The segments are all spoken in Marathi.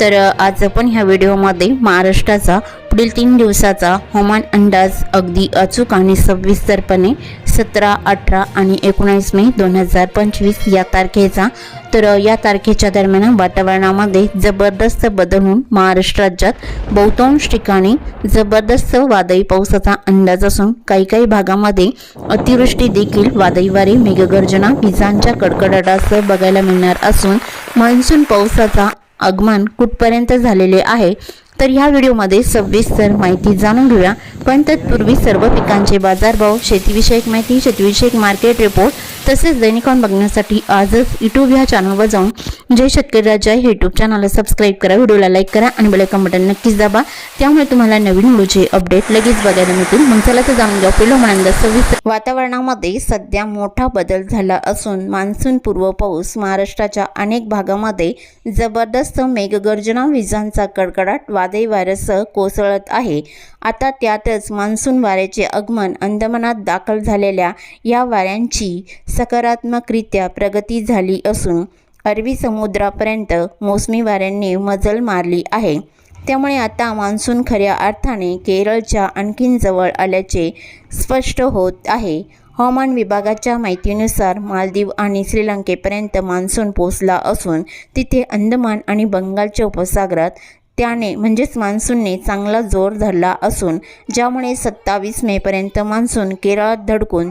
तर आज आपण ह्या व्हिडिओमध्ये महाराष्ट्राचा पुढील तीन दिवसाचा हवामान अंदाज अगदी अचूक आणि सविस्तरपणे सतरा अठरा आणि एकोणीस मे दोन हजार पंचवीस या तारखेचा. तर या तारखेच्या दरम्यान वातावरणामध्ये जबरदस्त बदल होऊन महाराष्ट्र राज्यात बहुतांश ठिकाणी जबरदस्त वादळी पावसाचा अंदाज असून काही काही भागामध्ये अतिवृष्टी देखील वादळी वारे मेघगर्जना विजांच्या कडकडाटासह बघायला मिळणार असून मान्सून पावसाचा आगमन कुठपर्यंत झालेले आहे तर ह्या व्हिडिओमध्ये सविस्तर माहिती जाणून घेऊया. पण तत्पूर्वी सर्व पिकांचे बाजारभाव शेतीविषयक माहिती शेतीविषयक मार्केट रिपोर्ट तसेच दैनिकांन बघण्यासाठी आजच यूट्यूब ह्या चॅनलवर जाऊन जय शेतकरी राजा हे युट्यूब चॅनलला सबस्क्राईब करा व्हिडिओला लाईक करा आणि बेलायकन बटन नक्कीच दाबा. त्यामुळे तुम्हाला नवीन व्हिडिओचे अपडेट लगेच बघायला मिळतील. मग चला तर जाणून घ्या पहिलं म्हणाल सव्वीस वातावरणामध्ये सध्या मोठा बदल झाला असून मान्सून पूर्व पाऊस महाराष्ट्राच्या अनेक भागामध्ये जबरदस्त मेघगर्जना विजांचा कडकडाट वादळी वाऱ्यासह कोसळत आहे. आता त्यातच मान्सून वाऱ्याचे आगमन अंदमानात दाखल झालेल्या या वाऱ्यांची सकारात्मकरित्या प्रगती झाली असून अरबी समुद्रापर्यंत मोसमी वाऱ्यांनी मजल मारली आहे. त्यामुळे आता मान्सून खऱ्या अर्थाने केरळच्या आणखीन जवळ आल्याचे स्पष्ट होत आहे. हवामान विभागाच्या माहितीनुसार मालदीव आणि श्रीलंकेपर्यंत मान्सून पोचला असून तिथे अंदमान आणि बंगालच्या उपसागरात त्याने म्हणजेच मान्सूनने चांगला जोर धरला असून ज्यामुळे सत्तावीस मेपर्यंत मान्सून केरळात धडकून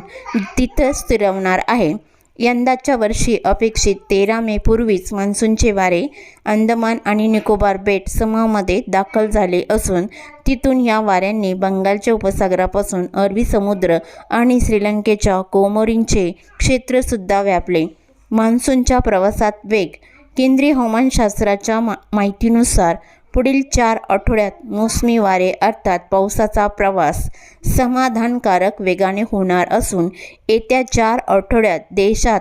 तिथं स्थिरवणार आहे. यंदाच्या वर्षी अपेक्षित तेरा मे पूर्वीच मान्सूनचे वारे अंदमान आणि निकोबार बेट समूहामध्ये दाखल झाले असून तिथून या वाऱ्यांनी बंगालच्या उपसागरापासून अरबी समुद्र आणि श्रीलंकेच्या कोमोरींचे क्षेत्रसुद्धा व्यापले. मान्सूनच्या प्रवासात वेग केंद्रीय हवामानशास्त्राच्या मा माहितीनुसार पुढील चार आठवड्यात मोसमी वारे अर्थात पावसाचा प्रवास समाधानकारक वेगाने होणार असून येत्या चार आठवड्यात देशात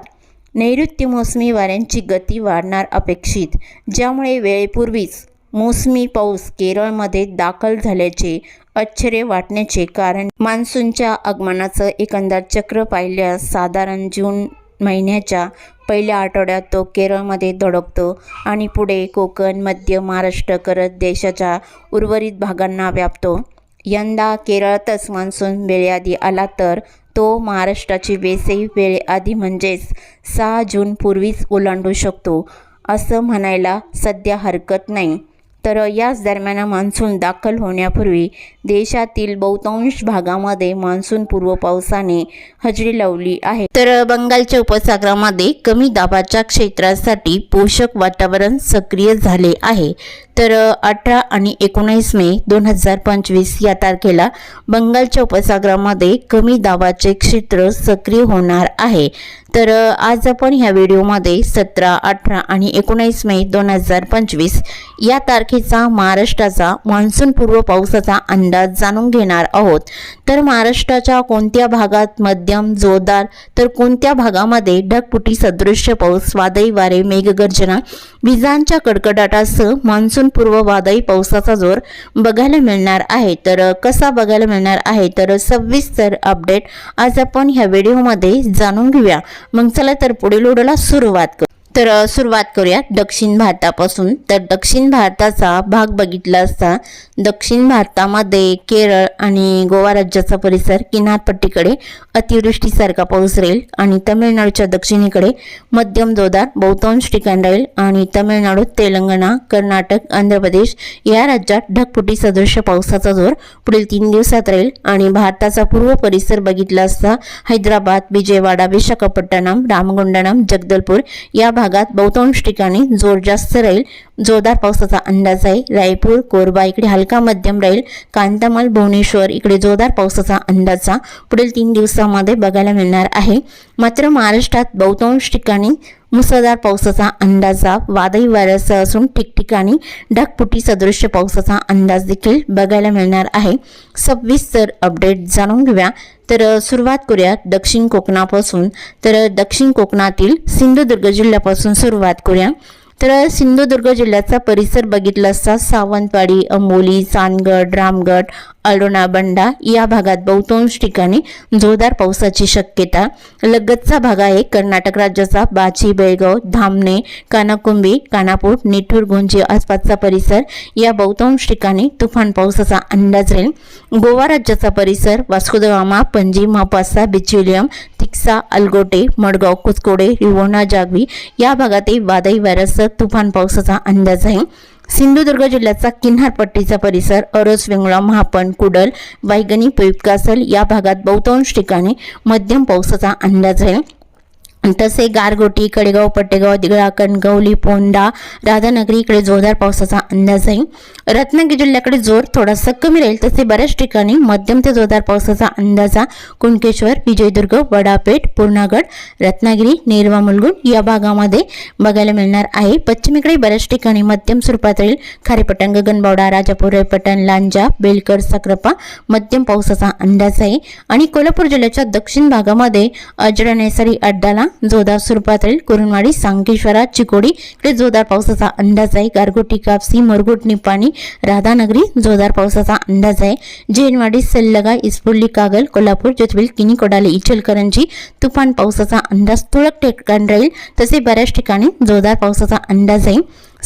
नैऋत्य मोसमी वाऱ्यांची गती वाढणार अपेक्षित ज्यामुळे वेळेपूर्वीच मोसमी पाऊस केरळमध्ये दाखल झाल्याचे आश्चर्य वाटण्याचे कारण. मान्सूनच्या आगमनाचं एकंदर चक्र पाहिल्यास साधारण जून महिन्याच्या पहिल्या आठवड्यात तो केरळमध्ये धडकतो आणि पुढे कोकण मध्य महाराष्ट्र करत देशाच्या उर्वरित भागांना व्यापतो. यंदा केरळातच मान्सून वेळेआधी आला तर तो महाराष्ट्राची बेसही वेळेआधी म्हणजेच सहा जून पूर्वीच ओलांडू शकतो असं म्हणायला सध्या हरकत नाही. तर याच दरम्यान मान्सून दाखल होण्यापूर्वी देशातील बहुतांश भागामध्ये मान्सून पूर्व पावसाने हजेरी लावली आहे. तर बंगालच्या उपसागरामध्ये कमी दाबाच्या क्षेत्रासाठी पोषक वातावरण सक्रिय झाले आहे. तर अठरा आणि एकोणीस मे दोन हजार पंचवीस या तारखेला बंगालच्या उपसागरामध्ये कमी दाबाचे क्षेत्र सक्रिय होणार आहे. तर आज आपण ह्या व्हिडिओमध्ये सतरा अठरा आणि एकोणीस मे दोन हजार पंचवीस या तारखेचा महाराष्ट्राचा मान्सून पूर्व पावसाचा अंदाज जाणून घेणार आहोत. तर महाराष्ट्राच्या कोणत्या भागात मध्यम जोरदार तर कोणत्या भागामध्ये ढगपुटी सदृश्य पाऊस वादळी वारे मेघगर्जना विजांच्या कडकडाटासह मान्सून मान्सूनपूर्व वादळी पावसाचा जोर बघायला मिळणार आहे. तर कसा बघायला मिळणार आहे? तर सविस्तर अपडेट आज आपण ह्या व्हिडिओमध्ये जाणून घेऊया. मग चला तर पुढील व्हिडिओला सुरुवात करू. तर सुरुवात करूया दक्षिण भारतापासून. तर दक्षिण भारताचा भाग बघितला असता दक्षिण भारतामध्ये केरळ आणि गोवा राज्याचा परिसर किनारपट्टीकडे अतिवृष्टीसारखा पाऊस राहील आणि तमिळनाडूच्या दक्षिणेकडे मध्यम जोरदार बहुतांश ठिकाण राहील आणि तमिळनाडू तेलंगणा कर्नाटक आंध्र प्रदेश या राज्यात ढगफुटी सदृश्य पावसाचा जोर पुढील तीन दिवसात राहील आणि भारताचा पूर्व परिसर बघितला असता हैदराबाद विजयवाडा विशाखापट्टणम रामगुंडणम जगदलपूर या भागात बहुतांश ठिकाणी जोर जास्त राहील. जोरदार पावसाचा अंदाज आहे. रायपूर कोरबा इकडे हलका मध्यम राहील. कांतामल भुवनेश्वर इकडे जोरदार पावसाचा अंदाजा पुढील तीन दिवसामध्ये बघायला मिळणार आहे. मात्र महाराष्ट्रात बहुतांश ठिकाणी मुसळधार पावसाचा अंदाजा वादळी वाऱ्यासह असून ठिकठिकाणी ढगपुटी सदृश्य पावसाचा अंदाज देखील बघायला मिळणार आहे. सव्वीस तर अपडेट जाणून घेऊया. तर सुरुवात करूयात दक्षिण कोकणापासून. तर दक्षिण कोकणातील सिंधुदुर्ग जिल्ह्यापासून सुरुवात करूया. तर सिंधुदुर्ग जिल्ह्याचा परिसर बघितला असता सावंतवाडी अंबोली चांदगड रामगड अलोणा बंडा या भागात बहुतांश ठिकाणी जोरदार पावसाची शक्यता. लगतचा भाग आहे कर्नाटक राज्याचा बाची बेळगाव धामणे कानाकुंबी कानापूर निठूर गुंजी आसपासचा परिसर. या बहुतांश ठिकाणी तुफान पावसाचा अंदाज राहील. गोवा राज्याचा परिसर वास्कोदगामा पणजी महापासा बिचुलियम तिक्सा अलगोटे मडगाव कुचकोडे रिवोणा जागवी या भागातही वादळी वाऱ्यासह तुफान पावसाचा अंदाज आहे. सिंधुदुर्ग जिल्ह्याचा किन्हारपट्टीचा परिसर अरस वेंगळा महापण कुडल वायगणी कासल या भागात बहुतांश ठिकाणी मध्यम पावसाचा अंदाज आहे. तसे गारगोटी कडेगाव पट्टेगाव दिगळा कणगवली पोंडा राधानगरी इकडे जोरदार पावसाचा अंदाज आहे रत्नागिरी जिल्ह्याकडे जोर थोडासा कमी राहील तसे बऱ्याच ठिकाणी मध्यम ते जोरदार पावसाचा अंदाजा कुणकेश्वर विजयदुर्ग वडापेठ पूर्णागड रत्नागिरी नेरवा मुलगुण या भागामध्ये बघायला मिळणार आहे. पश्चिमेकडे बऱ्याच ठिकाणी मध्यम स्वरूपात राहील. खारेपटण गगनबावडा राजापूर रेपटण लांजा बेलकर साक्रपा मध्यम पावसाचा अंदाज आहे. आणि कोल्हापूर जिल्ह्याच्या दक्षिण भागामध्ये अजरा नेसरी अड्डाला जोरदार स्वरूपात राहील कुरुणवाडी सांकेश्वरा चिकोडी इकडे जोरदार पावसाचा अंदाज आहे. गारगोटी कापसी मरगोट निपाणी राधानगरी जोरदार पावसाचा अंदाज आहे. जैनवाडी सल्लगा इस्पुर्ली कागल कोल्हापूर जोतविल किनी कोडाले इचलकरंजी तुफान पावसाचा अंदाज तुळक ठिकाण राहील. तसे बऱ्याच ठिकाणी जोरदार पावसाचा अंदाज आहे.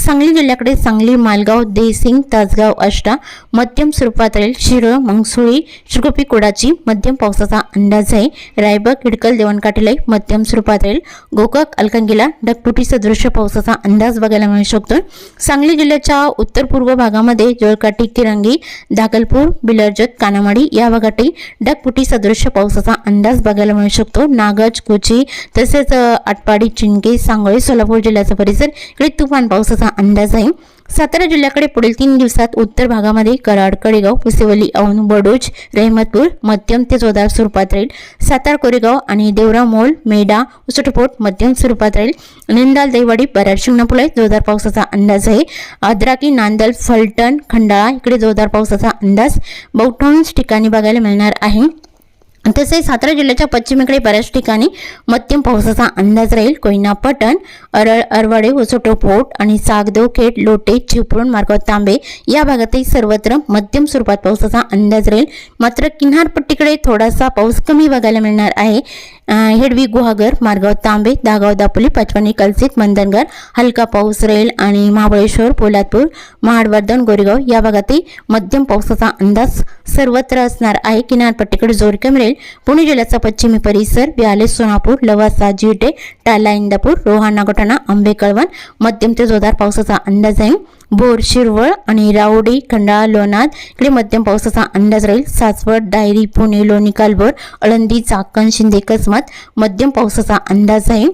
सांगली जिल्ह्याकडे सांगली मालगाव देसिंग तासगाव अष्टा मध्यम स्वरूपात राहील शिरळ मंगसुळी श्रीगोपी कुडाची मध्यम पावसाचा अंदाज आहे. रायबग हिडकल देवणकाठीलाही मध्यम स्वरूपात राहील गोकाक अलकंगीला ढगफुटी सदृश्य पावसाचा अंदाज बघायला मिळू शकतो. सांगली जिल्ह्याच्या उत्तर पूर्व भागामध्ये जळकाटी किरंगी दाखलपूर बिलर्जत कानामाडी या भागातही ढगफुटी सदृश्य पावसाचा अंदाज बघायला मिळू शकतो. नागज कोची तसेच आटपाडी चिंके सांगोळी सोलापूर जिल्ह्याचा परिसर इकडे तुफान पावसाचा अंदाज आहे. सातारा जिल्ह्याकडे पुढील तीन दिवसात उत्तर भागामध्ये कराड कडेगाव पुसेवली औंध बडोज रहमतपूर मध्यम ते जोरदार स्वरूपात राहील. सातारा कोरेगाव आणि देवरा मोल मेडा उसटपोट मध्यम स्वरूपात राहील. निंदाल दैवाडी बराड शिंगणापुळे जोरदार पावसाचा अंदाज आहे. अद्राकी नांदल फलटण खंडाळा इकडे जोरदार पावसाचा अंदाज. बहुतांश ठिकाणी बघायला मिळणार आहे. तसेच सातारा जिल्ह्याच्या पश्चिमेकडे बऱ्याच ठिकाणी मध्यम पावसाचा अंदाज राहील. कोयना पटण अरळ अरवाडे होसोटो पोट आणि सागदेव खेड लोटे चिपळूण मार्गाव तांबे या भागातही सर्वत्र मध्यम स्वरूपात पावसाचा अंदाज राहील. मात्र किनारपट्टीकडे थोडासा पाऊस कमी बघायला मिळणार आहे. हेडवी गुहागर मार्गाव तांबे दागाव दापोली पचवानी कलसित मंदनगर हलका पाऊस राहील आणि महाबळेश्वर पोलादपूर महाडवर्धन गोरेगाव या भागातही मध्यम पावसाचा अंदाज सर्वत्र असणार आहे. किनारपट्टीकडे जोर कमी राहील पुणे जिल्ह्याचा पश्चिमी परिसर व्याले सोनापूर लवासा जिटे टाला इंदापूर रोहाणा गटाणा आंबे कळवण मध्यम ते जोरदार पावसाचा अंदाज आहे बोर शिरवळ आणि रावडी खंडाळा लोणाद इकडे मध्यम पावसाचा अंदाज राहील. सासवड डायरी पुणे लोणी कालभोर अळंदी चाकण शिंदे कसमत मध्यम पावसाचा अंदाज आहे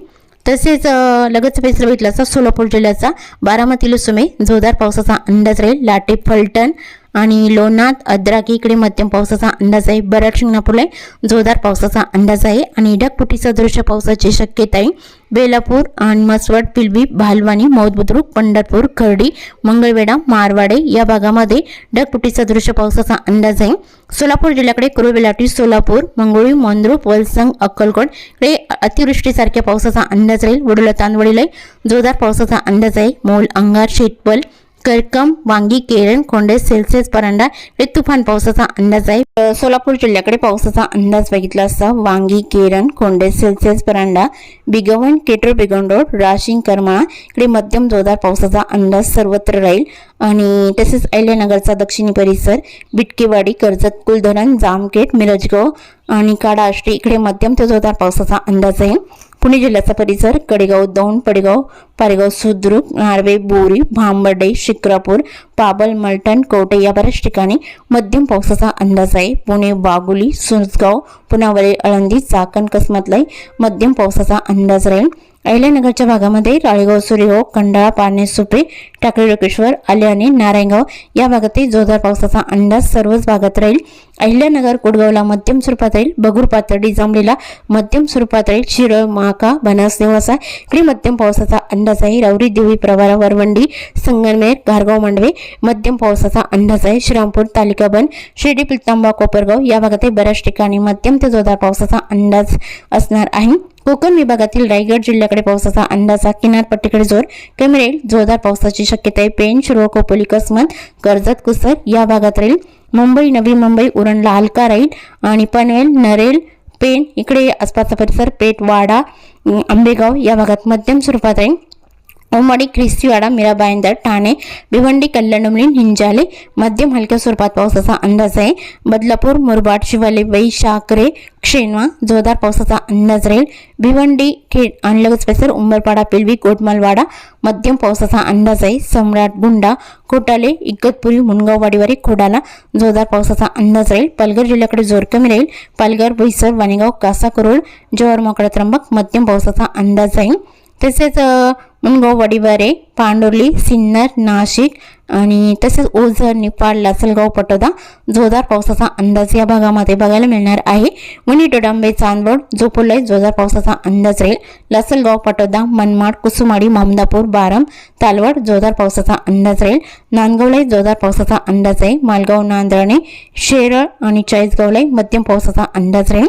तसेच अ, लगतचा परिसर बघितला असता सोलापूर जिल्ह्याचा बारामती लुसुमे जोरदार पावसाचा अंदाज राहील. लाटे फलटण आणि लोणात अद्राकी इकडे मध्यम पावसाचा अंदाज आहे. बराड शिंगणापूरला जोरदार पावसाचा अंदाज आहे. आणि ढगफुटी दृश्य पावसाची शक्यता आहे बेलापूर आणि मसवड पिलबी भालवानी मौदबुद्रुक पंढरपूर खर्डी मंगळवेढा मारवाडे या भागामध्ये ढगफुटी दृश्य पावसाचा अंदाज आहे. सोलापूर जिल्ह्याकडे कुरुबेलाटी सोलापूर मंगळी मोंद्रूप वलसंग अक्कलकोट इकडे अतिवृष्टीसारख्या पावसाचा अंदाज राहील. वडोला तांदवडीला जोरदार पावसाचा अंदाज आहे. मोल अंगार शेतपल करकम वांगी केरळ कोंडे सेल्सिअस परांडा इकडे तुफान पावसाचा अंदाज आहे. सोलापूर जिल्ह्याकडे पावसाचा अंदाज बघितला असता वांगी केरण कोंडे सेल्सिअस परांडा बिगवण केटर बिगंडोड राशिंग करमाळा इकडे मध्यम जोरदार पावसाचा अंदाज सर्वत्र राहील. आणि तसेच अहिल्यानगरचा दक्षिणी परिसर बिटकेवाडी कर्जत कुलधरण जामखेड मिरजगाव आणि काडा आष्टी इकडे मध्यम ते जोरदार पावसाचा अंदाज आहे. पुणे जिल्ह्याचा परिसर कडेगाव दौंड पडेगाव पारेगाव सुद्रुक नार्वे बोरी भांबर्डे शिक्रापूर पाबल मलटण कवटे या बऱ्याच ठिकाणी मध्यम पावसाचा अंदाज आहे. पुणे वाघोली सुरजगाव पुनावळे अळंदी चाकण कसमतलाई मध्यम पावसाचा अंदाज राहील. अहिल्यानगरच्या भागामध्ये राळेगाव सूर्यगाव कंडाळा पारणे सुपे टाकळी आले आल्याने नारायणगाव या भागातही जोरदार पावसाचा अंदाज सर्वच भागात राहील. अहिल्यानगर कुडगावला मध्यम स्वरूपात राहील. बगूर पातळी जांभळीला मध्यम स्वरूपात राहील. शिरळ महाका बनास नेवासा इकडे मध्यम पावसाचा अंदाज आहे. रावरी देवी प्रवारा वरवंडी संगमनेर घारगाव मांडवे मध्यम पावसाचा अंदाज आहे. श्रीरामपूर तालिका बन शिर्डी पिलतांबा कोपरगाव या भागातही बऱ्याच ठिकाणी मध्यम ते जोरदार पावसाचा अंदाज असणार आहे. कोकण विभागातील रायगड जिल्ह्याकडे पावसाचा अंदाजा किनारपट्टीकडे जोर. कमी राहील जोरदार पावसाची शक्यता आहे. पेन शिरोळ खोपोली कसमत कर्जत कुसर या भागात राहील. मुंबई नवी मुंबई उरणला हलका राहील. आणि पनवेल नरेल पेन इकडे आसपासचा परिसर पेठ वाडा आंबेगाव या भागात मध्यम स्वरूपात राहील. उमडी ख्रिस्तीवाडा मीराबाईंदर ठाणे भिवंडी कल्याणमली हिंजाले मध्यम हलक्या स्वरूपात पावसाचा अंदाज आहे बदलापूर मुरबाड शिवाले वै शाकरे क्षेणवा जोरदार पावसाचा अंदाज राहील भिवंडी खेड आणि लगेच परिसर उंबरपाडा पिलवी कोटमलवाडा मध्यम पावसाचा अंदाज आहे सम्राट गुंडा कोटाले इगतपुरी मुनगाववाडीवारी खोडाला जोरदार पावसाचा अंदाज राहील पालघर जिल्ह्याकडे जोर कमी राहील पालघर भैसर वाणीगाव कासा करोड मोकळा त्र्यंबक मध्यम पावसाचा अंदाज आहे तसेच मुनगाव वडिवारे पांडुर्ली सिन्नर नाशिक आणि तसेच ओझर निपाड लासलगाव पटोदा जोरदार पावसाचा अंदाज या भागामध्ये बघायला मिळणार आहे. वणी डोडांबे चांदवड जोपोलाई जोरदार पावसाचा अंदाज राहील. लासलगाव पटोदा मनमाड कुसुमाडी मामदापूर बारम तालवड जोरदार पावसाचा अंदाज राहील. नांदगावलाही जोरदार पावसाचा अंदाज आहे. मालगाव नांदणे शेरळ आणि चाळीसगावलाही मध्यम पावसाचा अंदाज राहील.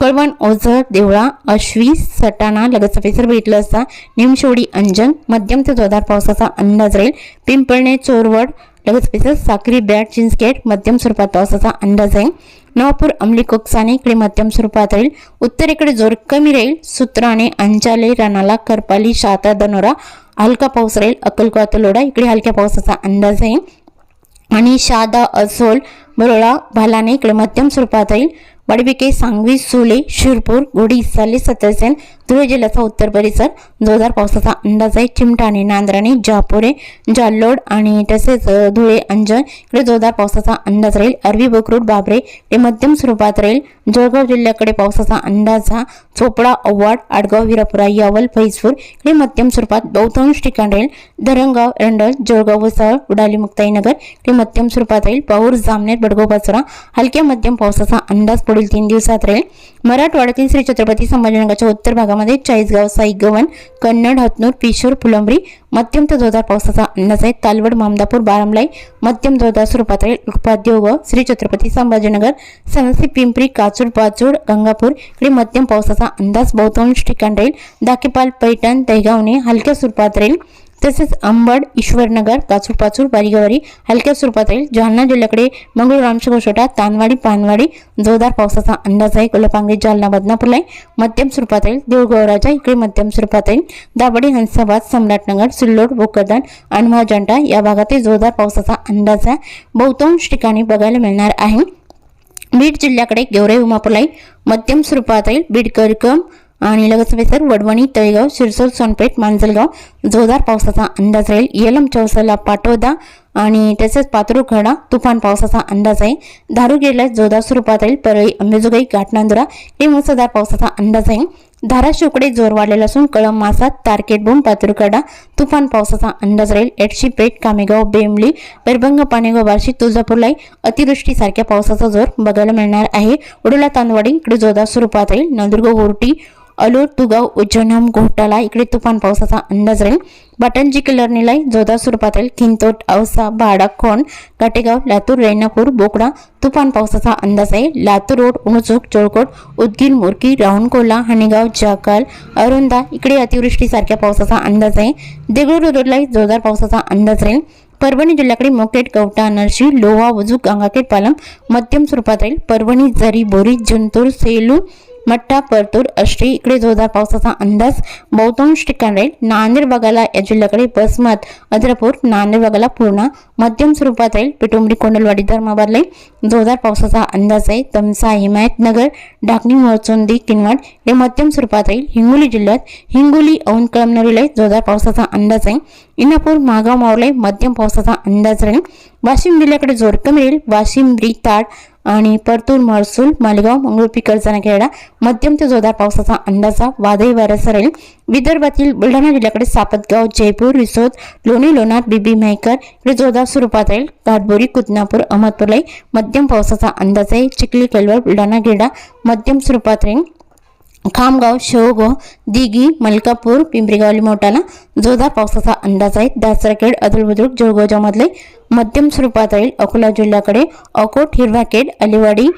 कळवण ओझर देवळा अश्वी सटाणा लगतचा परिसर भेटलं असता. निमशोडी अंजन मध्यम ते जोरदार पावसाचा अंदाज राहील. पिंपळणे चोरवड लगत परिसर साक्री बॅट चिंचकेट मध्यम स्वरूपात पावसाचा अंदाज आहे नवापूर अंमली कोकसाने इकडे मध्यम स्वरूपात राहील. उत्तरेकडे जोर कमी राहील. सुत्राणे अंचाले रणाला करपाली शाता दनोरा हलका पाऊस राहील. अक्कलकोवा तलोडा इकडे हलक्या पावसाचा अंदाज आहे आणि शादा असोल बरोळा भालाने इकडे मध्यम स्वरूपात राहील. वडबिके सांगवी सुले शिरपूर गोडी इसाले सतरसेन धुळे जिल्ह्याचा उत्तर परिसर जोरदार पावसाचा अंदाज आहे. चिमटाणे नांद्राणे जापोरे जाल्लोड आणि तसेच धुळे अंजन इकडे जोरदार पावसाचा अंदाज राहील. अरवी बकरूड बाबरे ते मध्यम स्वरूपात राहील. जळगाव जिल्ह्याकडे पावसाचा अंदाज हा चोपडा अव्वाड आडगाव विरापुरा यावल फैजपूर इकडे मध्यम स्वरूपात बहुतांश ठिकाण राहील. धरणगाव रंडल जळगाव वसाळ उडाली मुक्ताईनगर इकडे मध्यम स्वरूपात राहील. पाऊर जामनेर बडगाव पाचोरा हलक्या मध्यम पावसाचा अंदाज पुढील तीन दिवसात राहील. मराठवाड्यातील श्री छत्रपती संभाजीनगरच्या उत्तर भागामध्ये चाळीसगाव साई कन्नड हतनूर पिशोर फुलंबरी मध्यम ते जोरदार पावसाचा अंदाज आहे. तालवड मामदापूर बारामलाई मध्यम जोरदार स्वरूपात राहील. उपाद्योग श्री छत्रपती संभाजीनगर सनसी पिंपरी काचूड पाचूड गंगापूर इकडे मध्यम पावसाचा अंदाज बहुतांश ठिकाण राहील. दाकेपाल पैठण दहेगावने हलक्या स्वरूपात राहील. तसेच अंबड ईश्वरनगर काचूर पाचूर बारीगवारी हलक्या स्वरूपात राहील जालना जिल्ह्याकडे मंगळूर रामशेगोशोटा तानवाडी पानवाडी जोरदार पावसाचा अंदाज आहे कोल्हापांगरी जालना बदनापूरला आहे मध्यम स्वरूपात राहील देऊळगौराजा इकडे मध्यम स्वरूपात राहील दाबडी हंसाबाद सम्राटनगर सिल्लोड भोकरदान आणि महाजंटा या भागातील जोरदार पावसाचा अंदाज आहे. बहुतांश ठिकाणी बघायला मिळणार आहे. बीड जिल्ह्याकडे गेवराई उमापुलाई मध्यम स्वरूपात राहील बीड करकम आणि लगत परिसर वडवणी तळेगाव शिरसोल सोनपेठ मांजलगाव जोरदार पावसाचा अंदाज राहील. येलम चौसाला पाटोदा आणि तसेच पात्रूखडा तुफान पावसाचा अंदाज आहे. धारूगिरीला जोरदार स्वरूपात राहील. परळी अंबेजोगाई घाटनांदुरा हे मुसळधार पावसाचा अंदाज आहे. धाराशिवकडे जोर वाढलेला असून कळम मासात तारकेट बोम पातुरकडा तुफान पावसाचा अंदाज राहील. एडशी पेठ कामेगाव बेमली बेरभंग पाणेगाव बार्शी तुळजापूरलाही अतिवृष्टीसारख्या पावसाचा जोर बघायला मिळणार आहे. उडुला तांदवाडी इकडे जोरदार स्वरूपात राहील. नंदुर्ग होर्टी अलोर तुगाव उज्जैनम घोटाला इकडे तुफान पावसाचा अंदाज राहील. बटनजी किल्लरनीलाई जोरदार स्वरूपात राहील. किंतोट औसा भाडा खोंड काटेगाव लातूर रेणापूर बोकडा तुफान पावसाचा अंदाज आहे. लातूर रोड उणचूक चोळकोट उदगीर मोरकी रावणकोला हनेगाव जाकाल अरुंदा इकडे अतिवृष्टीसारख्या पावसाचा अंदाज आहे. देगलूर रोडला जोरदार पावसाचा अंदाज राहील. परभणी जिल्ह्याकडे मोकेट कवटा नरशी लोहा वजू गंगाखेड पालम मध्यम स्वरूपात राहील. परभणी जरी बोरी जंतूर सेलू मठा परतूर अष्टी इकडे जोरदार पावसाचा अंदाज. बहुतांश ठिकाण राहील नांदेड बघायला या जिल्ह्याकडे बसमत अद्रपूर नांदेड बघायला पूर्णा मध्यम स्वरूपात राहील पिटुंबरी कोंडलवाडी धर्माबादला जोरदार पावसाचा अंदाज आहे. तमसा हिमायतनगर ढाकणी मोरचोंदी किनवट हे मध्यम स्वरूपात राहील हिंगोली जिल्ह्यात हिंगोली औंध कळमनुरीला जोरदार पावसाचा अंदाज आहे. इंदापूर मागाव मावळे मध्यम पावसाचा अंदाज राहील. वाशिम जिल्ह्याकडे जोर कमी राहील वाशिम रिताड आणि परतूर महसूल मालेगाव मंगळूर पिकलचाना खेळा मध्यम ते जोरदार पावसाचा अंदाजा वादळी वाऱ्याचा राहील विदर्भातील बुलढाणा जिल्ह्याकडे सापतगाव जयपूर रिसोद लोणी लोणार बीबी मेहकर इकडे जोरदार स्वरूपात राहील घाटबोरी कुतनापूर अहमदपूरलाही मध्यम पावसाचा अंदाज आहे. चिखली केलवर बुलढाणा गेडा मध्यम स्वरूपात राहील. खामगाव शेवगाव दिघी मलकापूर पिंपरीगावली मोठाला जोरदार पावसाचा अंदाज आहे. दासराखेड अदलबुद्रुक जळगावच्या मध्यम स्वरूपात राहील अकोला जिल्ह्याकडे अकोट हिरवाखेड अलिवाडी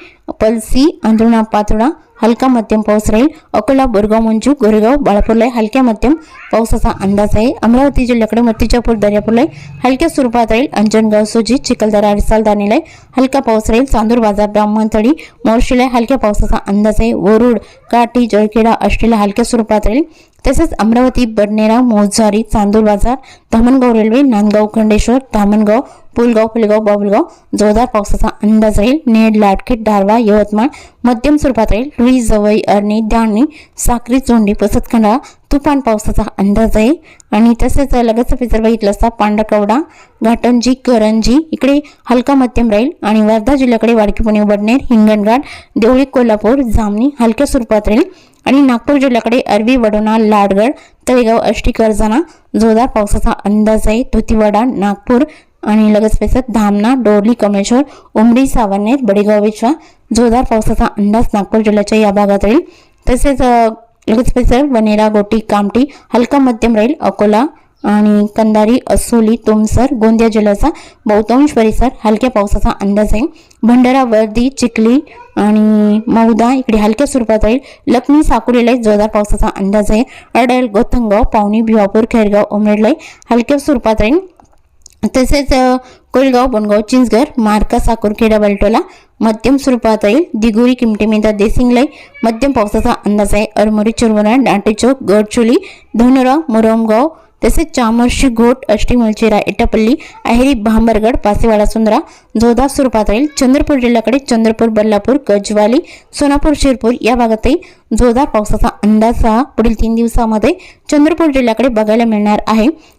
पलसी अंधुणा पातोडा हलका मध्यम पाऊस राहील. अकोला बोरगाव मंजू गोरेगाव बाळापूरला हलक्या मध्यम पावसाचा अंदाज आहे. अमरावती जिल्ह्याकडे मतीजापूर दर्यापूरला हलक्या स्वरूपात राहील. अंजनगाव सुजी चिखलदरा रिसाल दानेला हलका पाऊस राहील. चांदूर बाजार ब्राह्मणतळी मोर्शीला हलक्या पावसाचा अंदाज आहे. वरुड काठी जळखेडा अष्टीला हलक्या स्वरूपात राहील. तसेच अमरावती बडनेरा मोझारी चांदूर बाजार धामणगाव रेल्वे नांदगाव खंडेश्वर धामणगाव पुलगाव पुलगाव बाबुलगाव. जोरदार पावसाचा अंदाज राहील. नेड लाटखेड दारवा यवतमाळ मध्यम स्वरूपात राहील. रुई जवई अरणी दाणी साक्री चोंडी पसतखंडा तुफान पावसाचा अंदाज आहे आणि तसेच लगतचा जर बघितलं असता पांडकवडा घाटंजी करंजी इकडे हलका मध्यम राहील. आणि वर्धा जिल्ह्याकडे वाडकी पुणे बडनेर हिंगणघाट देवळी कोल्हापूर जामणी हलक्या स्वरूपात राहील. आणि नागपूर जिल्ह्याकडे अरबी वडोणा लाडगड तळेगाव अष्टी करजाना जोरदार पावसाचा अंदाज आहे. धोतीवाडा नागपूर आणि लगेच पेसत धामणा डोरली कमेश्वर उमरी सावनेर बडेगाव विश्वा जोरदार पावसाचा अंदाज नागपूर जिल्ह्याच्या या भागात राहील. तसेच लगेच पेसत वनेरा गोटी कामटी हलका मध्यम राहील. अकोला आणि कंदारी असोली तुमसर गोंदिया जिल्ह्याचा बहुतांश परिसर हलक्या पावसाचा अंदाज आहे भंडारा वर्दी चिखली आणि मौदा इकडे हलक्या स्वरूपात राहील. लखनी साकुरीला जोरदार पावसाचा अंदाज आहे. अडेल गोतंगाव पावनी भिवापूर खेरगाव उमरेडला हलक्या स्वरूपात राहील. तसेच कोळगाव कोलगाव बनगाव चिंचघर मार्का साकुरखेडा बलटोला मध्यम स्वरूपात येईल. दिगुरी किमटेमेंदा देसिंगलाई मध्यम पावसाचा अंदाज आहे. अरमोरी चिरवणा डांटेचौक गडचोली धनोरा मुरमगाव तसेच चामर्शी घोट अष्टीमलचेरा एटापल्ली अहेरी भांबरगड पासेवाडा सुंदरा जोधा स्वरूपात राहील चंद्रपूर जिल्ह्याकडे चंद्रपूर बल्लापूर गजवाली सोनापूर शिरपूर या भागातही जोरदार पावसाचा अंदाज हा पुढील तीन दिवसामध्ये चंद्रपूर जिल्ह्याकडे बघायला मिळणार आहे.